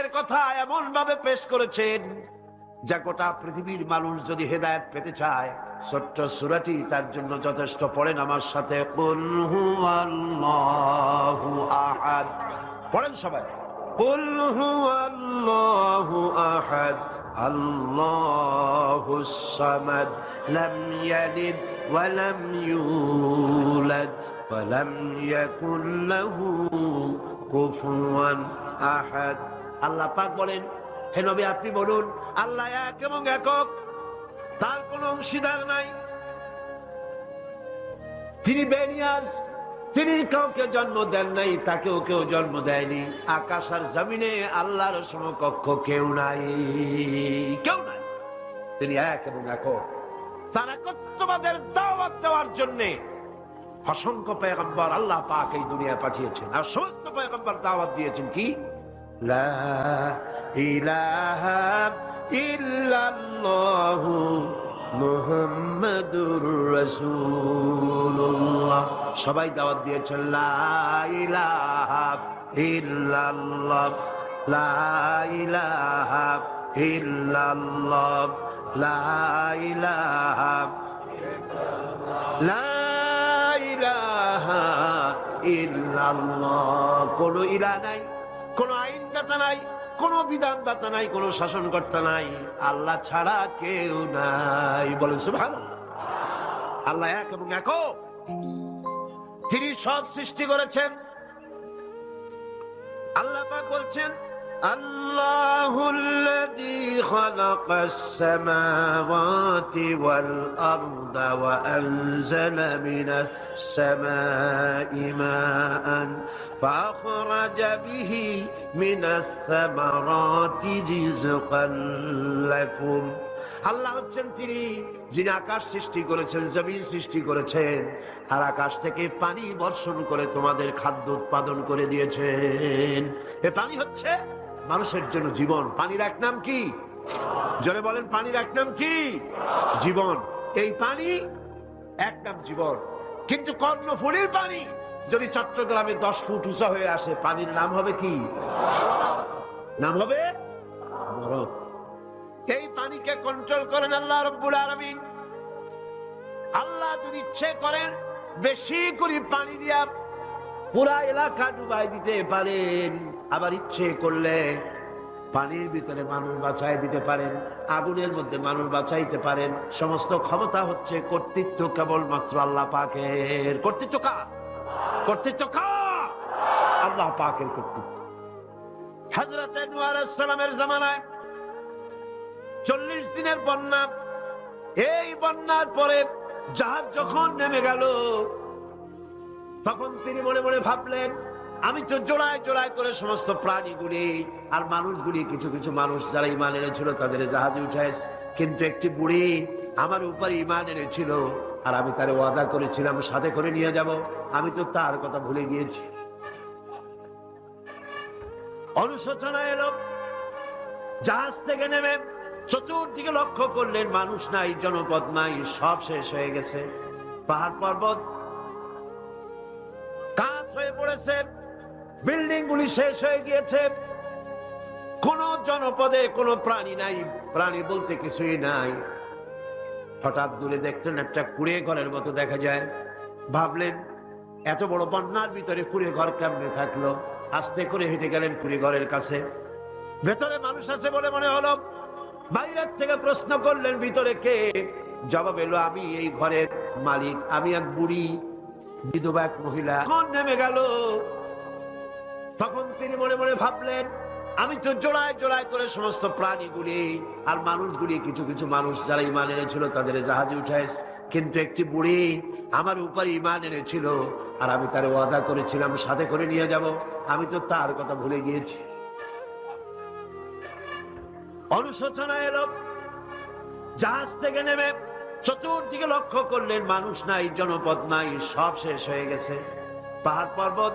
এর কথা এমন ভাবে পেশ করেছেন, যা গোটা পৃথিবীর মানুষ যদি হেদায়েত পেতে চায়, ছোট্ট সুরাটি তার জন্য যথেষ্ট। পড়েন আমার সাথে আহাদ। পড়েন সবাই আহাদ লাম ইয়ালিদ ওয়া লাম ইউলাদ, ওয়া লাম ইয়াকুল লাহু কুফুয়ান আহাদ। আল্লাহ পাক বলেন, হে নবী আপনি বলুন, আল্লাহ এক এবং একক, তার কোন অংশীদার নাই। তিনি বেনিয়াজ, তিনি কাউকে জন্ম দেন নাই, তাকেও কেউ জন্ম দেয়নি। আকাশ আর জমিনে আল্লাহর সমকক্ষ কেউ নাই কেউ নাই। তিনি এক এবং একক। তার একত্ববাদের দাওয়াত দেওয়ার জন্যে অসংখ্য পেগম্বর আল্লাহ পাক এই দুনিয়া পাঠিয়েছেন। আর সমস্ত পেগম্বর দাওয়াত দিয়েছেন কি? লা ইলাহা ইল্লাল্লাহু মুহাম্মাদুর রাসূলুল্লাহ। সবাই দাওয়াত দিয়েছেন, লা ইলাহা ইল্লাল্লাহ, লা ইলাহা ইল্লাল্লাহ, লা ইলাহা লা ইলাহা ইল্লাল্লাহ। কোন ইলা নাই। কোন আইনদাতা নাই, কোন বিধানদাতা নাই, কোন শাসনকর্তা নাই। আল্লাহ ছাড়া কেউ নাই। বলে ভালো আল্লাহ এক এবং এক তিনি সব সৃষ্টি করেছেন। আল্লাহ বলছেন الله الذي خلق السماوات والأرض وأنزل من السماء ماء فأخرج به من الثمرات رزقا لكم আল্লাহ হচ্ছেন তিনি যিনি আকাশ সৃষ্টি করেছেন জমিন সৃষ্টি করেছেন আর আকাশ থেকে পানি বর্ষণ করে তোমাদের খাদ্য উৎপাদন করে দিয়েছেন এ পানি হচ্ছে মানুষের জন্য জীবন। পানির এক নাম কি? জোরে বলেন, পানির এক নাম কি? জীবন। এই পানি এক নাম জীবন। কিন্তু কর্ণফুলির পানি, যদি চট্টগ্রামে দশ ফুট উঁচা হয়ে আসে, পানির নাম হবে কি? নাম হবে এই পানিকে কন্ট্রোল করেন আল্লাহ রব্বুল আলমিন। আল্লাহ যদি ইচ্ছে করেন, বেশি করে পানি দিয়া পুরা এলাকা ডুবাই দিতে পারেন। আবার ইচ্ছে করলে পানির ভিতরে মানুষ বাঁচাই দিতে পারেন, আগুনের মধ্যে মানুষ বাঁচাইতে পারেন। সমস্ত ক্ষমতা হচ্ছে কর্তৃত্ব কেবলমাত্র আল্লাহ পাকের কর্তৃত্ব কা। কর্তৃত্ব কা। আল্লাহ পাকের কর্তৃত্ব। চল্লিশ দিনের বন্যা, এই বন্যার পরে জাহাজ যখন নেমে গেল, তখন তিনি মনে মনে ভাবলেন আমি তো জোড়ায় জোড়ায় করে সমস্ত প্রাণীগুলি আর মানুষগুলি, কিছু কিছু মানুষ যারা ইমান এনেছিল তাদের জাহাজে উঠায় কিন্তু একটি বুড়ি আমার উপরে ইমান এনেছিল আর আমি তার ওয়াদা করেছিলাম, সাথে করে নিয়ে যাব। আমি তো তার কথা ভুলে গিয়েছি। অনুশোচনা এলো। জাহাজ থেকে নেমে চতুর্দিকে লক্ষ্য করলেন মানুষ নাই, জনপদ নাই, সব শেষ হয়ে গেছে। পাহাড় পর্বত কাজ হয়ে পড়েছে। বিল্ডিং গুলি শেষ হয়ে গিয়েছে। কোন জনপদে কোনো প্রাণী নাই। প্রাণী বলতে কিছুই নাই। হঠাৎ দূরে দেখলেন একটা কুড়ে ঘরের মতো দেখা যায়। ভাবলেন, এত বড় বন্যার ভিতরে কুড়ে ঘর কেমনে থাকল? আস্তে করে হেঁটে গেলেন কুড়ে ঘরের কাছে। ভেতরে মানুষ আছে বলে মনে হলো। বাইরের থেকে প্রশ্ন করলেন, ভিতরে কে? জবাব এলো, আমি এই ঘরের মালিক। আমি এক বুড়ি, বিধবা এক মহিলা। নেমে গেল? তখন তিনি মনে মনে ভাবলেন, আমি তো জোড়ায় জোড়ায় করে সমস্ত প্রাণীগুলি আর মানুষগুলি, কিছু কিছু মানুষ যারা ইমান এনেছিল তাদের জাহাজে উঠায় কিন্তু একটি বুড়ি আমার উপর ইমান এনেছিল আর আমি তার ওয়াদা করেছিলাম, সাথে করে নিয়ে যাব। আমি তো তার কথা ভুলে গিয়েছি। অনুশোচনা এলো। জাহাজ থেকে নেমে চতুর্দিকে লক্ষ্য করলেন, মানুষ নাই, জনপদ নাই, সব শেষ হয়ে গেছে। পাহাড় পর্বত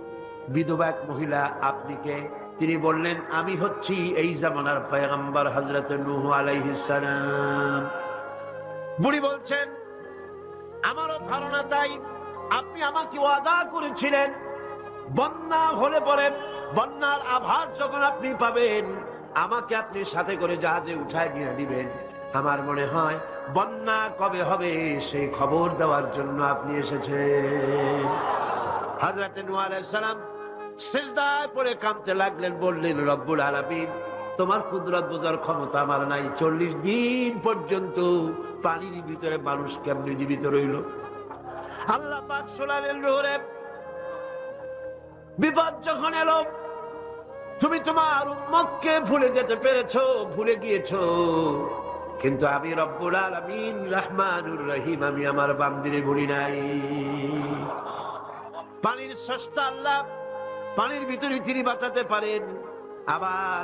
বিধবা এক মহিলা আপনি কে তিনি বললেন, আমি হচ্ছি এই জামানার পয়গম্বর হজরত নুহ আলাইহিসালাম বুড়ি বলছেন, আমারও ধারণা তাই। আপনি আমাকে ওয়াদা করেছিলেন। বন্যা হলে পরে বন্যার আভাস যখন আপনি পাবেন, আমাকে আপনি সাথে করে জাহাজে উঠায় নিয়ে দিবেন। আমার মনে হয়, বন্যা কবে হবে সেই খবর দেওয়ার জন্য আপনি এসেছেন। হাজরাতে নুয়া আলাইসালাম সেজদায় পড়ে কামতে লাগলেন, বললেন, রব্বুল আলামিন, তোমার কুদরত বোঝার ক্ষমতা আমার নাই। চল্লিশ দিন পর্যন্ত পানির ভিতরে মানুষ কেমনি জীবিত রইল? আল্লাহ পাক শোনালেন রোহরে বিপদ যখন এলো, তুমি তোমার উম্মতকে ভুলে যেতে পেরেছ, ভুলে গিয়েছো। কিন্তু আমি রব্বুল আলামিন, রহমানুর রহিম, আমি আমার বান্দিরে ভুলি নাই। পানির সস্তা আল্লাহ, পানির ভিতরে তিনি বাঁচাতে পারেন, আবার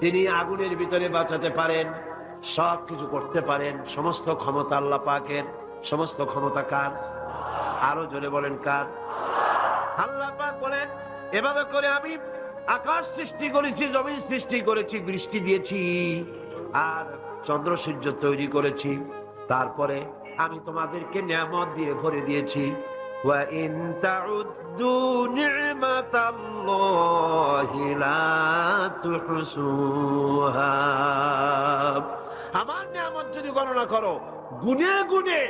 তিনি আগুনের ভিতরে বাঁচাতে পারেন, সব কিছু করতে পারেন, সমস্ত ক্ষমতা আল্লাহ পাকের, সমস্ত ক্ষমতা কার? আরও জোরে বলেন কার? আল্লাহ পাক বলেন, এভাবে করে আমি আকাশ সৃষ্টি করেছি, জমিন সৃষ্টি করেছি, বৃষ্টি দিয়েছি, আর চন্দ্র সূর্য তৈরি করেছি। তারপরে আমি তোমাদেরকে নিয়ামত দিয়ে ভরে দিয়েছি। وَإِن تَعُدُّوا نِعْمَةَ اللَّهِ لَا تُحْصُوهَا আমার নিয়ামত যদি গণনা করো গুনে গুনে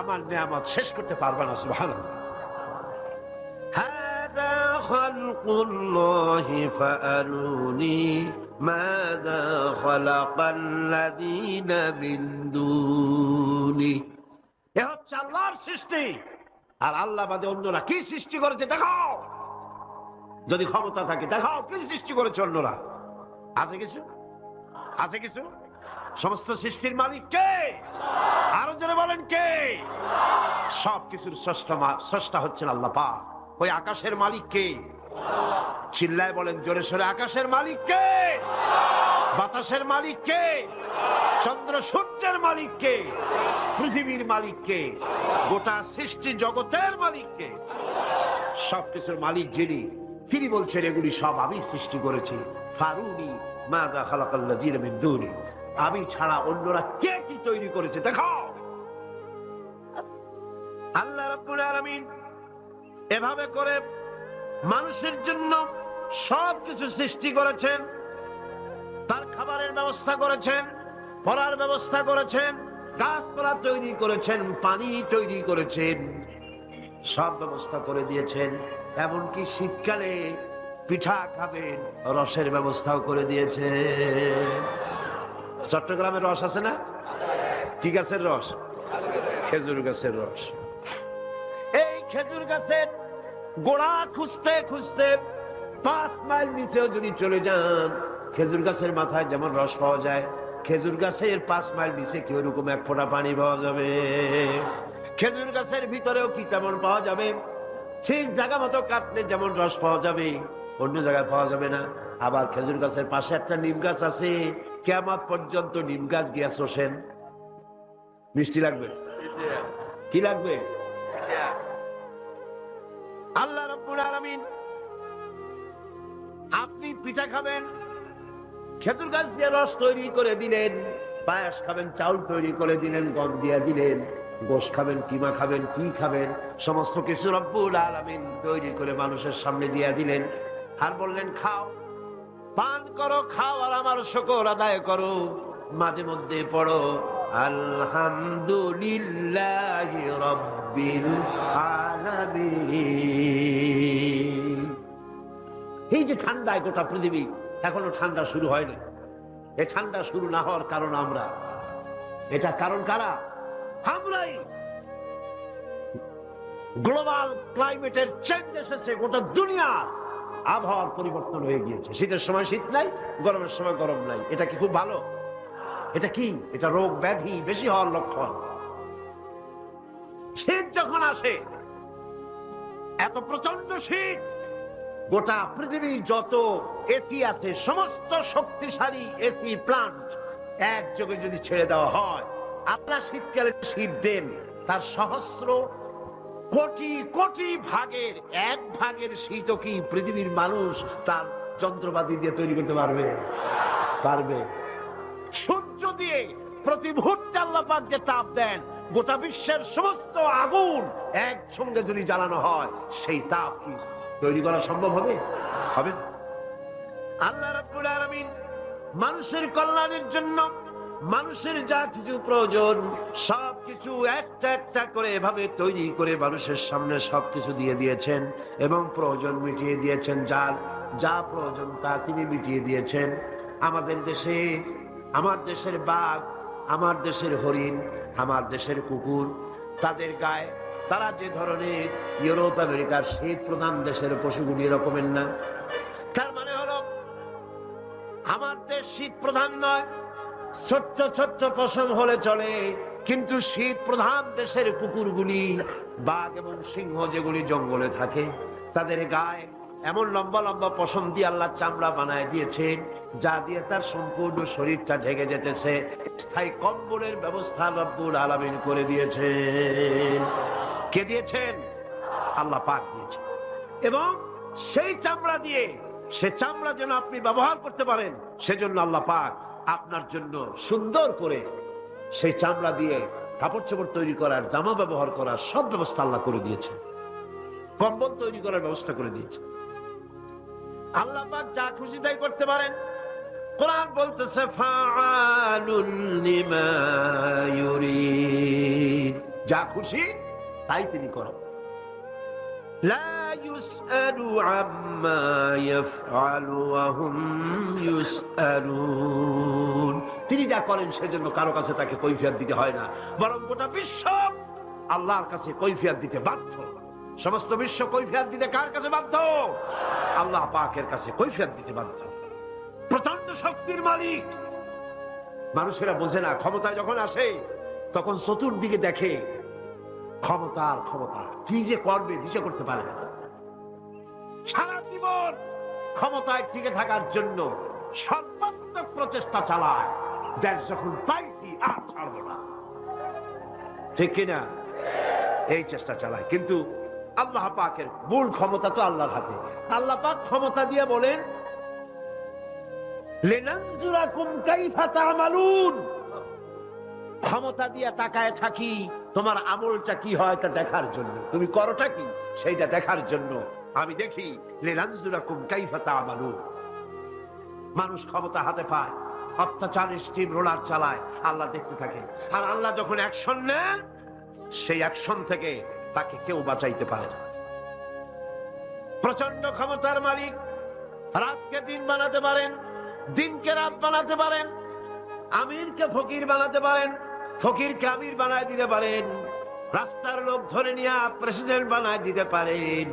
আমার নিয়ামত শেষ করতে পারবে না সুবহানাল্লাহ هذا خلق الله فأروني ماذا خلق الذين من دوني এ হচ্ছে আল্লাহর সৃষ্টি আর আল্লাহ বাদে অন্যরা কি সৃষ্টি করেছে দেখাও। যদি ক্ষমতা থাকে দেখাও কি সৃষ্টি করেছে অন্যরা। আছে কিছু? আছে কিছু? সমস্ত সৃষ্টির মালিক কে? আরও জোরে বলেন কে? সব কিছুর স্রষ্টা হচ্ছেন আল্লাহ পা ওই আকাশের মালিক কে? চিল্লায় বলেন, জোরে সোরে, আকাশের মালিক কে? বাতাসের মালিক কে? চন্দ্র সূর্যের মালিক কে পৃথিবীর মালিক কে গোটা সৃষ্টি জগতের মালিক কে সবকিছুর মালিক যিনি, তিনি বলছেন, এগুলি সব আমি সৃষ্টি করেছি। ফারুনি মাদা খালাকাল্লা জিরে মিন্দুনি আমি ছাড়া অন্যরা কে কি তৈরি করেছে, দেখাও। আল্লাহ রাব্বুল আলামিন এভাবে করে মানুষের জন্য সব কিছু সৃষ্টি করেছেন, তার খাবারের ব্যবস্থা করেছেন পড়ার ব্যবস্থা করেছেন গাছপালা তৈরি করেছেন, পানি তৈরি করেছেন, সব ব্যবস্থা করে দিয়েছেন। এমনকি শীতকালে পিঠা খাবেন, রসের ব্যবস্থাও করে দিয়েছে চট্টগ্রামের রস আছে না? কি গাছের রস? খেজুর গাছের রস। এই খেজুর গাছের গোড়া খুঁজতে খুঁজতে পাঁচ মাইল নিচেও যদি চলে যান, খেজুর গাছের মাথায় যেমন রস পাওয়া যায় খেজুর গাছের পাঁচ মাইল নিচে কি ওরকম এক ফোঁটা পানি পাওয়া যাবে? খেজুর গাছের ভিতরেও কি তেমন পাওয়া যাবে? ঠিক জায়গা মতো কাটলে যেমন রস পাওয়া যাবে, অন্য জায়গায় পাওয়া যাবে না। আবার খেজুর গাছের পাশে একটা নিম গাছ আছে কেমন পর্যন্ত নিম গাছ গিয়া শোষেন। মিষ্টি লাগবে? কি লাগবে? আল্লাহ রব্বুল আলামিন, আপনি পিঠা খাবেন খেজুর গাছ দিয়ে রস তৈরি করে দিলেন, পায়াস খাবেন, চাউল তৈরি করে দিলেন, গম দিয়ে দিলেন, গোশ খাবেন, কিমা খাবেন, কি খাবেন, সমস্ত কিছু রব্বুল আলামিন তৈরি করে মানুষের সামনে দিয়ে দিলেন। আর বললেন, খাও, পান করো, খাও আর আমার শকর আদায় করো, মাঝে মধ্যে পড়ো, আলহামদুলিল্লাহ রব্বিল আলামিন। এই যে ঠান্ডায় গোটা পৃথিবী এখনও ঠান্ডা শুরু হয়নি। এই ঠান্ডা শুরু না হওয়ার কারণ আমরা। এটা কারণ কারা? আমরাই। গ্লোবাল ক্লাইমেটের চেঞ্জ এসেছে, গোটা দুনিয়া। আবহাওয়ার পরিবর্তন হয়ে গিয়েছে। শীতের সময় শীত নাই, গরমের সময় গরম নাই। এটা কি খুব ভালো? এটা কি? এটা রোগ ব্যাধি বেশি হওয়ার লক্ষণ। শীত যখন আসে, এত প্রচণ্ড শীত গোটা পৃথিবীর যত এসি আছে, সমস্ত শক্তিশালী এসি প্লান্ট একযোগে যদি ছেড়ে দেওয়া হয়, আপনার শীতকালে শীত দেন, তার সহস্র কোটি কোটি ভাগের, এক ভাগের শীত কি পৃথিবীর মানুষ তার যন্ত্রপাতি দিয়ে তৈরি করতে পারবে? পারবে। সূর্য দিয়ে প্রতি মুহূর্তে আল্লাহ পাক যে তাপ দেন, গোটা বিশ্বের সমস্ত আগুন একসঙ্গে যদি জ্বালানো হয়, সেই তাপ কি? তৈরি করা সম্ভব হবে? হবে। আল্লাহ রাব্বুল আলামিন মানুষের কল্যাণের জন্য, মানুষের যা কিছু প্রয়োজন সব কিছু একটা একটা করে এভাবে তৈরি করে মানুষের সামনে সব কিছু দিয়ে দিয়েছেন এবং প্রয়োজন মিটিয়ে দিয়েছেন। যার যা প্রয়োজন তা তিনি মিটিয়ে দিয়েছেন। আমাদের দেশে, আমার দেশের বাঘ, আমার দেশের হরিণ, আমার দেশের কুকুর, তাদের গায়ে তারা যে ধরনের ইউরোপ, আমেরিকার শীত প্রধান দেশের পশুগুলি এরকমের না। তার মানে হলো, আমার দেশ শীত প্রধান নয়, ছোট্ট ছোট্ট পশম হলে চলে, কিন্তু শীত প্রধান দেশের কুকুরগুলি বাঘ এবং সিংহ যেগুলি জঙ্গলে থাকে, তাদের গায়ে এমন লম্বা লম্বা পশম দিয়ে আল্লাহ চামড়া বানায় দিয়েছেন যা দিয়ে তার সম্পূর্ণ শরীরটা ঢেকে যেতেছে। স্থায়ী কম্বলের ব্যবস্থা রব্বুল আলামিন করে দিয়েছেন কে দিয়েছেন? আল্লাহ পাক দিয়েছেন। এবং সেই চামড়া দিয়ে, সে চামড়া যেন আপনি ব্যবহার করতে পারেন, সেজন্য আল্লাহ পাক আপনার জন্য সুন্দর করে সেই চামড়া দিয়ে কাপড় চোপড় তৈরি করার, জামা ব্যবহার করার সব ব্যবস্থা আল্লাহ করে দিয়েছে কম্বল তৈরি করার ব্যবস্থা করে দিয়েছে আল্লাহ পাক যা খুশি তাই করতে পারেন। কোরআন বলতেছে যা খুশি তাই তিনি করো। তিনি যা করেন সেজন্য কারও কাছে তাকে কৈফিয়াত দিতে হয় না। বরং গোটা বিশ্ব আল্লাহর কাছে কৈফিয়াত দিতে বাধ্য। সমস্ত বিশ্ব কৈফিয়াত দিতে কার কাছে বাধ্য? আল্লাহ পাকের কাছে কৈফিয়াত দিতে বাধ্য। প্রচণ্ড শক্তির মালিক। মানুষেরা বোঝে না, ক্ষমতায় যখন আসে, তখন চতুর্দিকে দেখে ক্ষমতা আর ক্ষমতা। কি যে করবে, দিশে করতে পারে না। সারা জীবন ক্ষমতায় টিকে থাকার জন্য সর্বাত্মক প্রচেষ্টা চালায়। দেশ যখন পাইছি, আর ছাড়বো না। ঠিক কিনা? এই চেষ্টা চালায়। কিন্তু আল্লাহ পাকের মূল ক্ষমতা তো আল্লাহর হাতে। আল্লাহ পাক ক্ষমতা দিয়ে বলেন লেনাঞ্জুরা কুমকাই ফাতা তা'মালুন। ক্ষমতা দিয়ে তাকায় থাকি, তোমার আমলটা কি হয় তা দেখার জন্য। তুমি করোটা কি? সেইটা দেখার জন্য। আমি দেখি মানুষ ক্ষমতা হাতে পায় অত্যাচার স্টিম রোলার চালায়, আল্লাহ দেখতে থাকে। আর আল্লাহ যখন অ্যাকশন নেন, সেই অ্যাকশন থেকে তাকে কেউ বাঁচাইতে পারে না। প্রচণ্ড ক্ষমতার মালিক, রাতকে দিন বানাতে পারেন, দিনকে রাত বানাতে পারেন, আমিরকে ফকির বানাতে পারেন ফকিরকে আমির বানায় দিতে পারেন, রাস্তার লোক ধরে নিয়ে প্রেসিডেন্ট বানায় দিতে পারেন,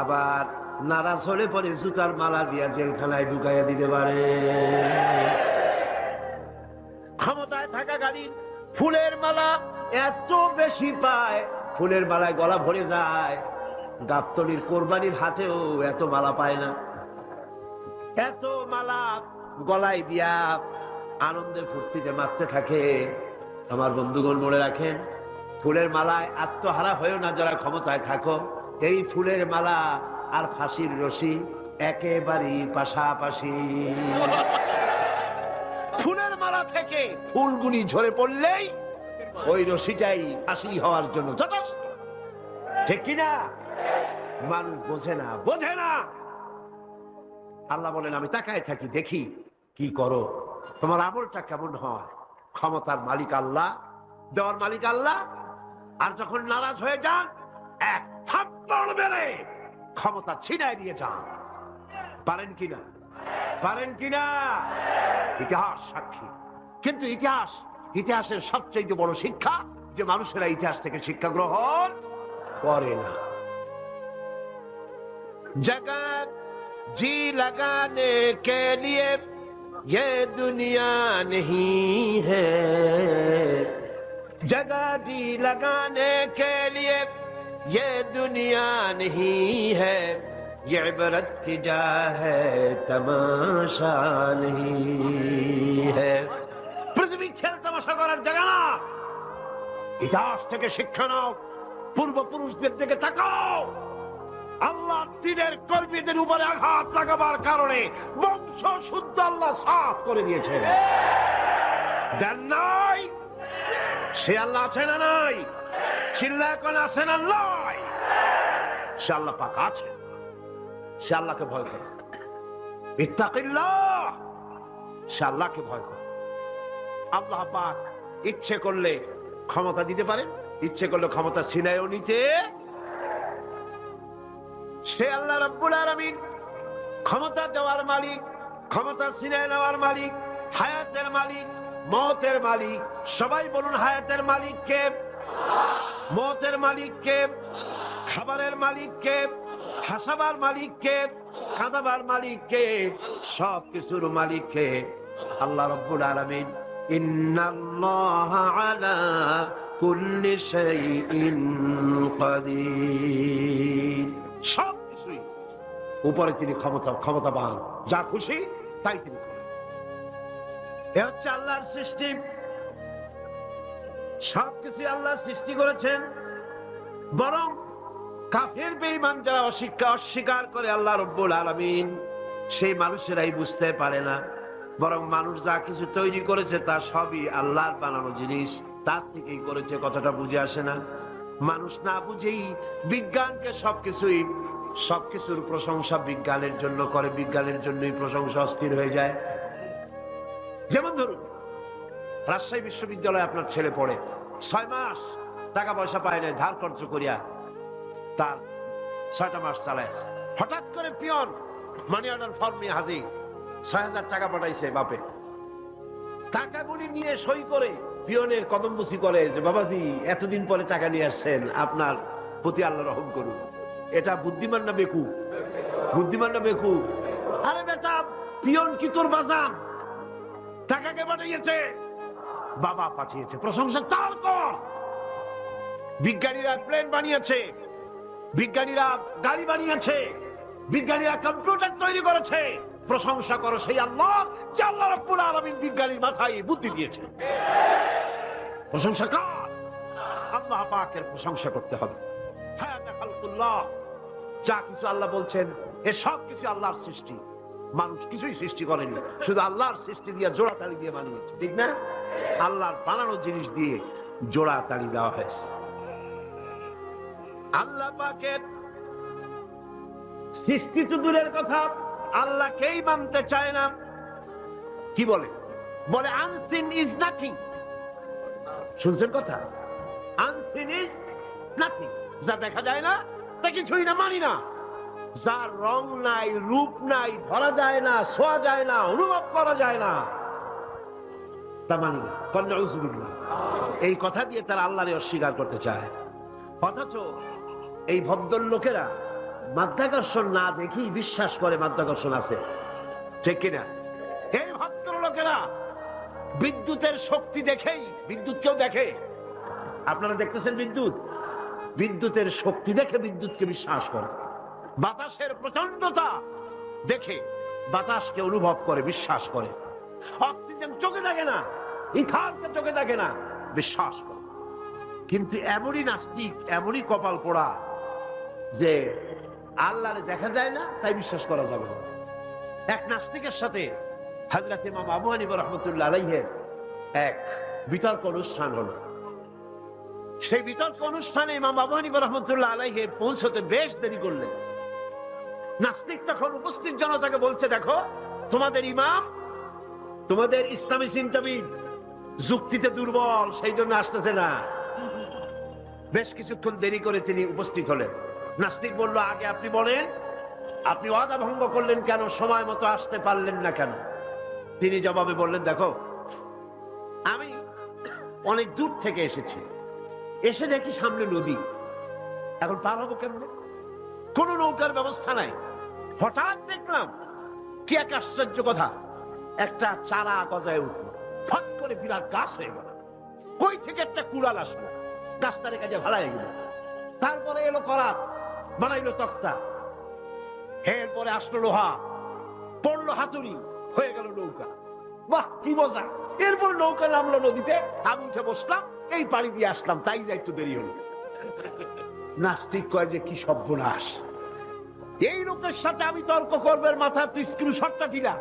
আবার নারাজ হলে পরে জুতার মালা দিয়া জেলখানায় ঢুকাইয়া দিতে পারে ক্ষমতায় থাকা গাড়ির ফুলের মালা এত বেশি পায়, ফুলের মালায় গলা ভরে যায়, গাবতলির কোরবানির হাতেও এত মালা পায় না। এত মালা গলায় দিয়া আনন্দে ফুর্তিতে মারতে থাকে। আমার বন্ধুগণ মনে রাখেন, ফুলের মালায় আত্মহারা হয়েও না যারা ক্ষমতায় থাকো। এই ফুলের মালা আর ফাঁসির রশি একেবারেই পাশাপাশি। ফুলের মালা থেকে ফুলগুলি ঝরে পড়লেই ওই রশিটাই ফাঁসি হওয়ার জন্য যথেষ্ট। ঠিক কিনা মানুষ বোঝে না বোঝে না। আল্লাহ বলেন, আমি তাকায় থাকি, দেখি কি করো। তোমার আমলটা কেমন হয়? ক্ষমতার মালিক আল্লাহ, দেওয়ার মালিক আল্লাহ, আর যখন নারাজ হয়ে যান, এক থাপ্পড় মেরে ক্ষমতা ছিনাই দিয়ে যান। পারেন কিনা পারেন কিনা ইতিহাস সাক্ষী। কিন্তু ইতিহাস, ইতিহাসের সবচেয়ে বড় শিক্ষা যে মানুষেরা ইতিহাস থেকে শিক্ষা গ্রহণ করে না। জগৎ জি লাগানে কে লিয়ে یہ دنیا نہیں ہے۔ جگہ جی لگانے کے لیے یہ دنیا نہیں ہے۔ یہ عبرت کی جا ہے، تماشا نہیں ہے۔ পৃথিবী ছেড়ে তামাশা করার জায়গা না ইতিহাস থেকে শিক্ষা নাও পূর্বপুরুষদের দিকে তাকাও আল্লাহ দিনের কর্মীদের উপরে আঘাত লাগাবার কারণে বংশ শুদ্ধ আল্লাহ সাফ করে দিয়েছে দেন নাই? সে আল্লাহ আছে না নাই? আছে না সে আল্লাহ পাক আছে। সে আল্লাহকে ভয় করে। ইত্তাকিল্লাহ! সে আল্লাহকে ভয় করে। আল্লাহ পাক ইচ্ছে করলে ক্ষমতা দিতে পারেন, ইচ্ছে করলে ক্ষমতা ছিনায়ও নিতে সে আল্লাহ রব্বুল আলামিন ক্ষমতা দেওয়ার মালিক, ক্ষমতা ছিনায় নেওয়ার মালিক, হায়াতের মালিক, মতের মালিক। সবাই বলুন হায়াতের মালিক কে? মতের মালিক কে? খাবারের মালিক কে? হাসাবার মালিক কে? কাঁদাবার মালিক কে? সব কিছুর মালিক কে? আল্লাহ রব্বুল আলামিন। ইন্নাল্লাহ আলা কুল্লি শাইইন কাদির। সব উপরে তিনি ক্ষমতা, ক্ষমতাবান। যা খুশি, তাই তিনি এ হচ্ছে আল্লাহর সৃষ্টি। সবকিছু আল্লাহ সৃষ্টি করেছেন। বরং কাফের, বেঈমান যারা অস্বীকার অস্বীকার করে আল্লাহ রব্বুল আলামিন, সেই মানুষেরাই বুঝতে পারে না। বরং মানুষ যা কিছু তৈরি করেছে, তা সবই আল্লাহর বানানো জিনিস। তার থেকেই করেছে, কথাটা বুঝে আসে না। মানুষ না বুঝেই বিজ্ঞানকে সবকিছুই সবকিছুর প্রশংসা বিজ্ঞানের জন্য করে, বিজ্ঞানের জন্যই প্রশংসা অস্থির হয়ে যায়। যেমন ধরুন, রাজশাহী বিশ্ববিদ্যালয়ে আপনার ছেলে পড়ে, ছয় মাস টাকা পয়সা পায় না ধার খরচ করিয়া তার ছয়টা মাস চালায় হঠাৎ করে পিয়ন মানি অর্ডার ফর্ম নিয়ে হাজির, ছয় হাজার টাকা পাঠাইছে বাপে। টাকাগুলি নিয়ে সই করে পিয়নের কদমবুসি করে যে, বাবাজি, এতদিন পরে টাকা নিয়ে আসছেন, আপনার প্রতি আল্লাহ রহম করুন। এটা বুদ্ধিমান না বেকু? বুদ্ধিমান না বেকু? আরে বেটা, পিয়ন কি তোর বাজান? টাকাকে পাঠিয়েছে। বাবা পাঠিয়েছে, প্রশংসা তার কর। বিজ্ঞানীরা প্লেন বানিয়েছে, বিজ্ঞানীরা গাড়ি বানিয়েছে, বিজ্ঞানীরা কম্পিউটার তৈরি করেছে। প্রশংসা করো সেই আল্লাহ, যে রব্বুল আলামিন বিজ্ঞানীর মাথায় বুদ্ধি দিয়েছে। প্রশংসা কার। আল্লাহ পাকের প্রশংসা করতে হবে। খালকুল্লাহ যা কিছু আল্লাহ বলছেন, এ সব কিছু আল্লাহর সৃষ্টি। মানুষ কিছুই সৃষ্টি করেনি, শুধু আল্লাহর সৃষ্টি দিয়ে জোড়া তালি দিয়ে বানিয়েছে, ঠিক না? আল্লাহর বানানো জিনিস দিয়ে জোড়া তালি দেওয়া হয়েছে। আল্লাহ পাকের সৃষ্টি তো দূরের কথা, আল্লাহকেই মানতে চায় না। কি বলে? বলে, আনসিন ইজ নাথিং। শুনছেন কথা? Unseen is nothing. যা দেখা যায় না তা কিছুই না, মানি না। যার রং নাই, রূপ নাই, ধরা যায় না ছোঁয়া যায় না, অনুভব করা যায় না। তা মানি না। কন্যা এই কথা দিয়ে তারা আল্লাহরে অস্বীকার করতে চায়। অথচ এই ভদ্রলোকেরা মাধ্যাকর্ষণ না দেখেই বিশ্বাস করে মাধ্যাকর্ষণ আছে। ঠিক কিনা? এই ভদ্র লোকেরা বিদ্যুতের শক্তি দেখেই বিদ্যুৎ কেউ দেখে। আপনারা দেখতেছেন বিদ্যুৎ? বিদ্যুতের শক্তি দেখে বিদ্যুৎকে বিশ্বাস করে। বাতাসের প্রচন্ডতা দেখে বাতাসকে অনুভব করে, বিশ্বাস করে। অক্সিজেন চোখে দেখে না ইথারকে চোখে দেখে না, বিশ্বাস করে। কিন্তু এমনই নাস্তিক, এমনই কপাল পোড়া যে আল্লাহরে দেখা যায় না, তাই বিশ্বাস করা যাবে না। এক নাস্তিকের সাথে হাজরত ইমাম আবু হানিফ রহমতুল্লাহ আলাইহের এক বিতর্ক অনুষ্ঠান হলো। সেই বিতর্ক অনুষ্ঠানে ইমাম আবু রহমতুল্লাহ আলাইহে পৌঁছতে বেশ দেরি করলেন। নাস্তিক তখন উপস্থিত জনতাকে বলছে, দেখো, তোমাদের ইমাম, তোমাদের ইসলামী চিন্তাবিদ যুক্তিতে দুর্বল সেই জন্য আসতেছে না। বেশ কিছুক্ষণ দেরি করে তিনি উপস্থিত হলেন। নাস্তিক বলল, আগে আপনি বলেন, আপনি ওয়াদা ভঙ্গ করলেন কেন? সময় মতো আসতে পারলেন না কেন? তিনি জবাবে বললেন, দেখো, আমি অনেক দূর থেকে এসেছি। এসে দেখি সামনে নদী। এখন পার হব কেমনে? কোন নৌকার ব্যবস্থা নাই। হঠাৎ দেখলাম, কি এক আশ্চর্য কথা। একটা চারা গজায় উঠল। ফট করে বিরাট গাছ হয়ে গেল। কই থেকে একটা কুড়াল আসলো? গাছটারে কাজে ভাড়ায় গেল। তারপরে এলো করাত, বানাইলো তক্তা। এরপরে আসলো লোহা। পড়ল হাতুড়ি, হয়ে গেল নৌকা। বাহ, কি মজা! এরপর নৌকা নামলো নদীতে, আমি উঠে বসলাম। এই পাড়ি দিয়ে আসলাম, তাই যাই একটু দেরি হলো। নাস্তিক কয় যে কি সর্বনাশ। এই লোকের সাথে আমি তর্ক করবে মাথা তুই স্ক্রু ঢিলা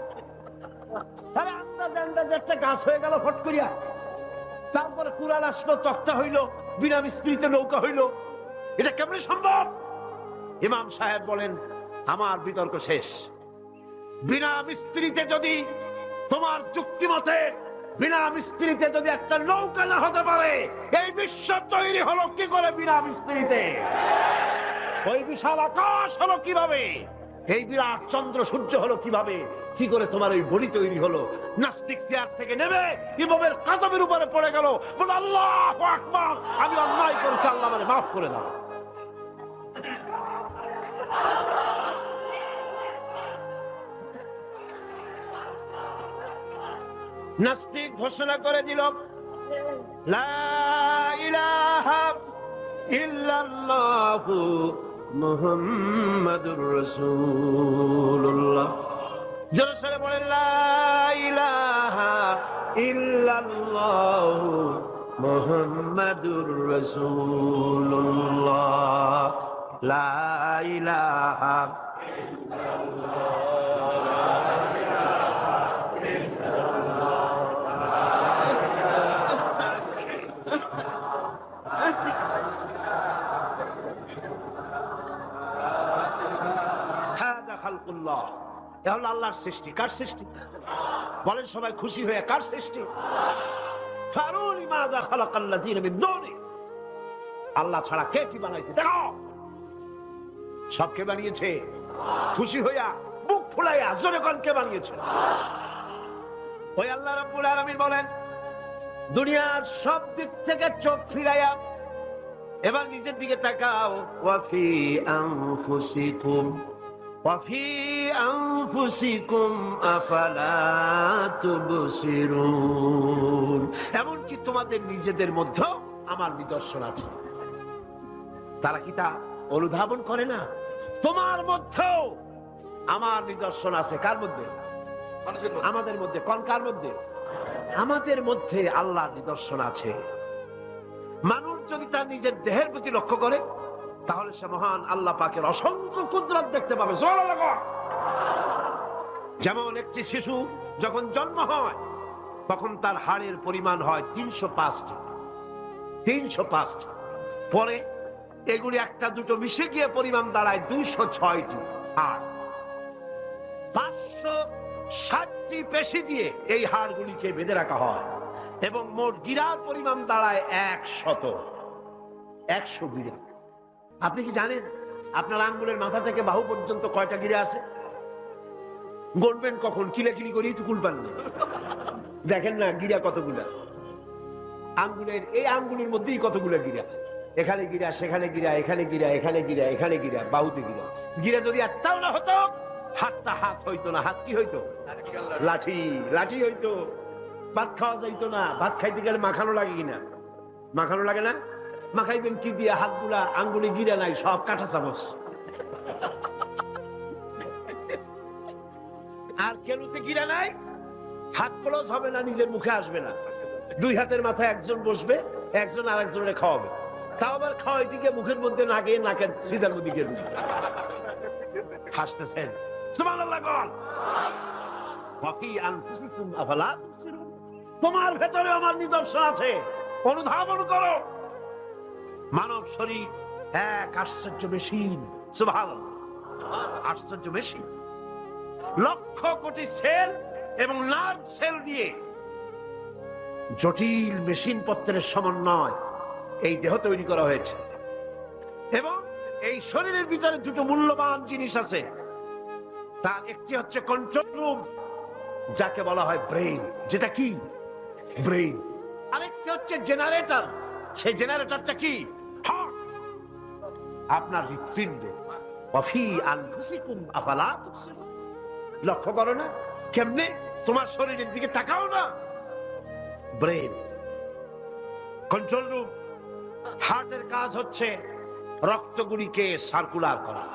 আরে আন্দাজ আন্দাজ একটা গাছ হয়ে গেল ফট করিয়া। তারপরে কুরাল আসলো, তক্তা হইল, বিনা মিস্ত্রিতে নৌকা হইল। এটা কেমন সম্ভব? ইমাম সাহেব বলেন, আমার বিতর্ক শেষ। বিনা মিস্ত্রিতে যদি তোমার যুক্তি মতে বিনা মিস্ত্রিতে যদি একটা নৌকা না হতে পারে, এই বিশ্ব তৈরি হলো কি করে বিনা মিস্ত্রিতে ওই বিশাল আকাশ হলো কীভাবে? এই বিরাট চন্দ্র সূর্য হলো কীভাবে? কি করে তোমার ওই বড়ি তৈরি হলো? নাস্তিক চেয়ার থেকে নেমে ইমামের কাদমের উপরে পড়ে গেল। বলে, আল্লাহ আকবার! আমি অন্যায় করেছি, আল্লাহ মানে মাফ করে দাও। নাস্তিক ঘোষণা করে দিল মুহাম্মাদুর রাসূলুল্লাহ। জোরে বলেন লা ইলাহা ইল্লাল্লাহু মুহাম্মাদুর রাসূলুল্লাহ। লা ইলাহা হাদা খালকুল্লাহ এ হলো আল্লাহর সৃষ্টি। কার সৃষ্টি? বলেন সবাই খুশি হয়ে, কার সৃষ্টি? আল্লাহ ছাড়া কে কি বানাইছে? দেখো। সব কে বানিয়েছে? খুশি হইয়া, মুখ ফুলাইয়া, জোরে কোন কে বানিয়েছে? ওই আল্লাহ রাব্বুল আলামিন বলেন, দুনিয়ার সব দিক থেকে চোখ ফিরাইয়া, এবার নিজের দিকে তাকাও। ওয়াফি আনফুসিকুম। ওয়াফি আনফুসিকুম আফালা তুবসিরুন এমনকি তোমাদের নিজেদের মধ্যেও আমার নিদর্শন আছে। তারা কি তা অনুধাবন করে না? তোমার মধ্যেও আমার নিদর্শন আছে। কার মধ্যে? আমাদের মধ্যে। কোন কার মধ্যে? আমাদের মধ্যে আল্লাহ নিদর্শন আছে। মানুষ যদি তার নিজের দেহের প্রতি লক্ষ্য করে তাহলে সে মহান আল্লাহ পাকের অসংখ্য কুদরত দেখতে পাবে। যেমন একটি শিশু যখন জন্ম হয়, তখন তার হাড়ের পরিমাণ হয় তিনশো পাঁচটি। তিনশো পাঁচটি। পরে এগুলি একটা দুটো মিশে গিয়ে পরিমাণ দাঁড়ায় দুইশো ছয়টি হাড়। পাঁচশো ষাটটি পেশি দিয়ে এই হাড়গুলিকে বেঁধে রাখা হয় এবং মোট গিরার পরিমাণ দাঁড়ায় এক শত একশো গিরা। আপনি কি জানেন, আপনার আঙ্গুলের মাথা থেকে বাহু পর্যন্ত কয়টা গিরে আছে? গণবেন কখন, কিলাকিলি করি তো কুল পান না। দেখেন না, গিরা কতগুলা। আঙ্গুলের, এই আঙ্গুলের মধ্যেই কতগুলা গিরা। এখানে গিরা, সেখানে গিরা, এখানে গিরা এখানে গিরা এখানে গিরা, বাহুতে গিরা। গিরা যদি একটাও না হতো, হাতটা হাত হইতো না, হাত কি হইতো? লাঠি লাঠি হইতো। ভাত খাওয়া যাইতো না, ভাত খাইতে গেলে মাখানো লাগে কিনা? মাখানো লাগে না? মাখাইবেন কি দিয়ে? হাতগুলা আঙ্গুলি গিরা নাই, সব কাঁটা চামচ। আর কেলুতে গিরা নাই, হাত ক্লোজ হবে না, নিজের মুখে আসবে না। দুই হাতের মাথায় একজন বসবে, একজন আর একজনের খাওয়াবে। তাও আবার খাওয়াই দিকে মুখের মধ্যে না গিয়ে নাকের সিধার ঢুকবে। হাসতেছেন? তোমার ভেতরে আমার নিদর্শন আছে। অনুধাবন করো। মানব শরীর এক আশ্চর্য মেশিন। সুবহানাল্লাহ। আশ্চর্য মেশিন। লক্ষ কোটি সেল এবং নার্ভ সেল দিয়ে জটিল মেশিন পত্রের সমন্বয় এই দেহ তৈরি করা হয়েছে। এবং এই শরীরের ভিতরে দুটো মূল্যবান জিনিস আছে। তার একটি হচ্ছে কন্ট্রোল রুম যাকে বলা হয় ব্রেইন যেটা কি? ব্রেইন আরেকটি হচ্ছে জেনারেটর সেই জেনারেটরটা কি। আপনার হৃৎপিণ্ডে? লক্ষ্য করো না, কেমনে? তোমার শরীরের দিকে তাকাও না। ব্রেন কন্ট্রোল রুম হার্টের কাজ হচ্ছে রক্তগুলিকে সার্কুলার করা।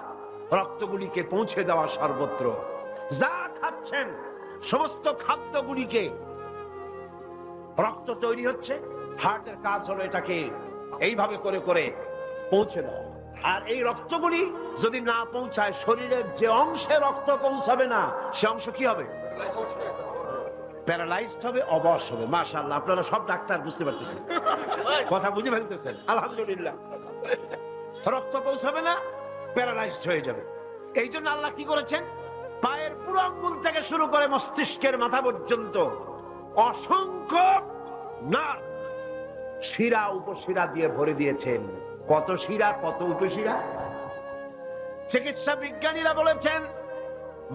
রক্তগুলিকে পৌঁছে দেওয়া সর্বত্র। যা খাচ্ছেন, সমস্ত খাদ্যগুলিকে। রক্ত তৈরি হচ্ছে হার্টের কাজ হলো এটাকে এইভাবে করে করে পৌঁছে দেওয়া। আর এই রক্তগুলি যদি না পৌঁছায় শরীরের যে অংশে রক্ত পৌঁছাবে না, সে অংশ কি হবে? প্যারালাইজড হবে, অবশ হবে। মাশাআল্লাহ, আপনারা সব ডাক্তার বুঝতে পারতেছেন। কথা বুঝে ফেলতেছেন। আলহামদুলিল্লাহ। রক্ত পৌঁছাবে না প্যারালাইজড হয়ে যাবে। এই জন্য আল্লাহ কি করেছেন? পায়ের পুরো আঙ্গুল থেকে শুরু করে মস্তিষ্কের মাথা পর্যন্ত অসংখ্য না শিরা, উপশিরা দিয়ে ভরে দিয়েছেন। কত শিরা, কত উপশিরা? চিকিৎসা বিজ্ঞানীরা বলেছেন,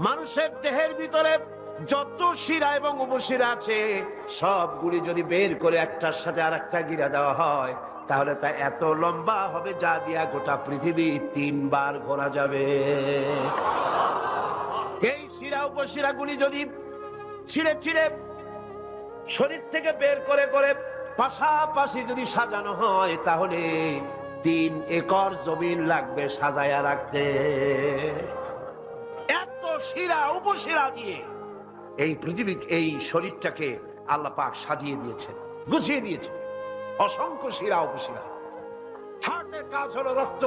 মানুষের দেহের ভিতরে যত শিরা এবং উপশিরা আছে, সবগুলি যদি বের করে একটার সাথে আর একটা গিরা দেওয়া হয়, তাহলে তা এত লম্বা হবে যা দিয়া গোটা পৃথিবী তিনবার ঘোরা যাবে। এই শিরা উপশিরা গুলি যদি ছিঁড়ে ছিঁড়ে শরীর থেকে বের করে করে পাশাপাশি যদি সাজানো হয়, তাহলে তিন একর জমিন লাগবে সাজায়া রাখতে। এত শিরা, উপশিরা দিয়ে এই পৃথিবী এই শরীরটাকে আল্লাহ পাক সাজিয়ে দিয়েছেন, গুছিয়ে দিয়েছেন। অসংখ্য শিরা, উপশিরা। হার্টের কাজ হলো রক্ত,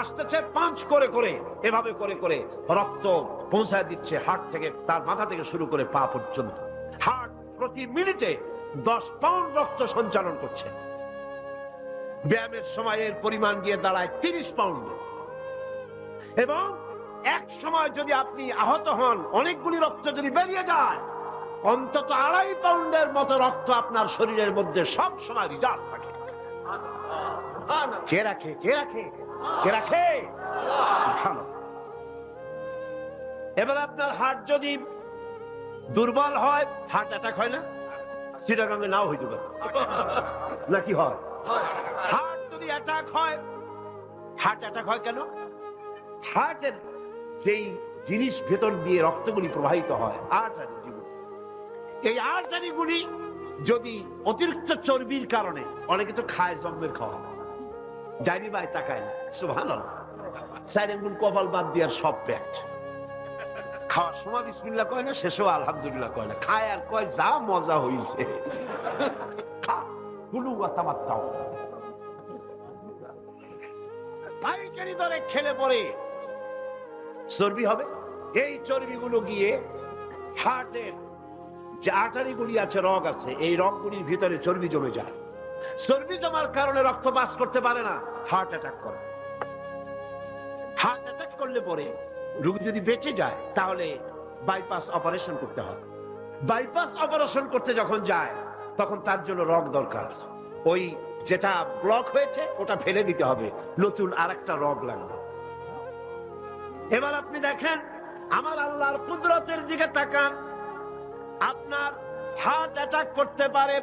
আসতেছে পাঁচ করে করে, এভাবে করে করে রক্ত পৌঁছায় দিচ্ছে হার্ট থেকে, তার মাথা থেকে শুরু করে পা পর্যন্ত। হার্ট প্রতি মিনিটে দশ পাউন্ড রক্ত সঞ্চালন করছে। ব্যায়ামের সময় এর পরিমাণ গিয়ে দাঁড়ায় তিরিশ পাউন্ড। এবং এক সময় যদি আপনি আহত হন, অনেকগুলি রক্ত যদি বেরিয়ে যায়, অন্তত আড়াই পাউন্ডের মতো রক্ত আপনার শরীরের মধ্যে সব সময় রিজার্ভ থাকে। কে রাখে কে রাখে কে রাখে? এবার আপনার হার্ট যদি দুর্বল হয় হার্ট অ্যাটাক হয় না? চিটাগাঙ্গে নাও হইতে পারে। নাকি হয়? হার্ট যদি অ্যাটাক হয় হার্ট অ্যাটাক হয় কেন? হার্টের যেই জিনিস ভেতর দিয়ে রক্তগুলি প্রবাহিত হয় আর্টারি যেগুলো এই আর্টারিগুলি যদি অতিরিক্ত চর্বির কারণে, অনেকে তো খায় জন্মের খাওয়া। ডাইনি বাই তাকায় না। সুভান সাইরেন কপাল বাদ দিয়ার সব প্যাট খাওয়ার সময় বিসমিল্লা কয় না, শেষও আলহামদুলিল্লাহ কয় না। খায় আর কয়, যা মজা হইছে। খা। পাইকারি দরে খেলে পরে। চর্বি হবে? এই চর্বিগুলো গিয়ে হার্টের যে আটারিগুলি আছে রগ আছে এই রগগুলির ভিতরে চর্বি জমে যায়। চর্বি জমার কারণে রক্ত পাস করতে পারে না হার্ট অ্যাটাক করে। হার্ট অ্যাটাক করলে পরে রোগী যদি বেঁচে যায় তাহলে বাইপাস অপারেশন করতে হয়। বাইপাস অপারেশন করতে যখন যায় তখন তার জন্য রগ দরকার। ওই যেটা ব্লক হয়েছে, ওটা ফেলে দিতে হবে। নতুন আর একটা রগ লাগবে। এবার আপনি দেখেন, আমার আল্লাহর কুদরতের দিকে তাকান। আপনার হার্ট অ্যাটাক করতে পারে।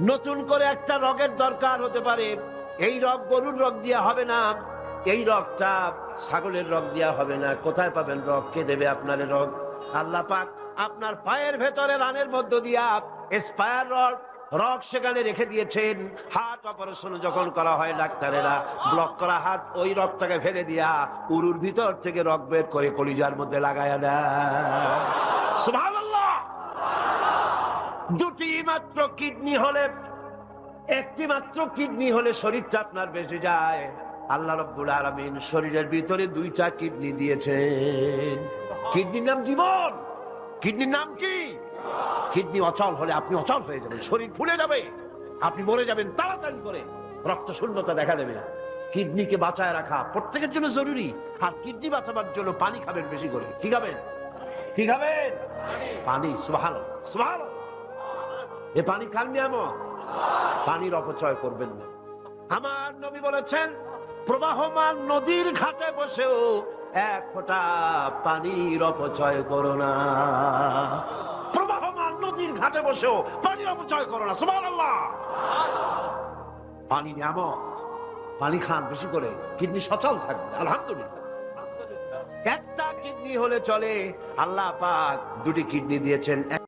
নতুন করে একটা রগের দরকার হতে পারে। এই রগ গরুর রগ দিয়া হবে না। এই রগটা ছাগলের রগ দিয়া হবে না। কোথায় পাবেন রগ কে দেবে আপনার রগ আল্লাহ পাক আপনার পায়ের ভেতরে রানের মধ্য দিয়া স্পায়ার রড রগ সেখানে রেখে দিয়েছেন। হার্ট অপারেশন যখন করা হয় ডাক্তারেরা, ব্লক করা হাত ওই রগটাকে ফেলে দিয়া উরুর ভিতর থেকে রক বের করে কলিজার মধ্যে লাগায়া দেয়। দুটি মাত্র কিডনি হলে, একটি মাত্র কিডনি হলে শরীরটা আপনার বেঁচে যায়। আল্লাহ রব্বুল আলমিন শরীরের ভিতরে দুইটা কিডনি দিয়েছেন। কিডনির নাম জীবন, কিডনির নাম কি? কিডনি অচল হলে আপনি অচল হয়ে যাবেন, শরীর ফুলে যাবে। আপনি মরে যাবেন তাড়াতাড়ি করে। রক্ত শূন্যতা দেখা দেবে কিডনিকে বাঁচায় রাখা প্রত্যেকের জন্য জরুরি। আর কিডনি বাঁচাবার জন্য পানি খাবেন বেশি করে। কি খাবেন? কি খাবেন? পানি সুহাল সুহাল এ পানি খান নিয়ামত। পানির অপচয় করবেন না। আমার নবী বলেছেন, প্রবাহমান নদীর ঘাটে বসেও এক ফোঁটা পানির অপচয় করো না। নদীর ঘাটে বসেও পানির অপচয় করো না সুমান আল্লাহ পানি নিয়ামত পানি খান বেশি করে কিডনি সচল থাকবে আলহামদুলিল্লাহ। একটা কিডনি হলে চলে আল্লাহ পাক দুটি কিডনি দিয়েছেন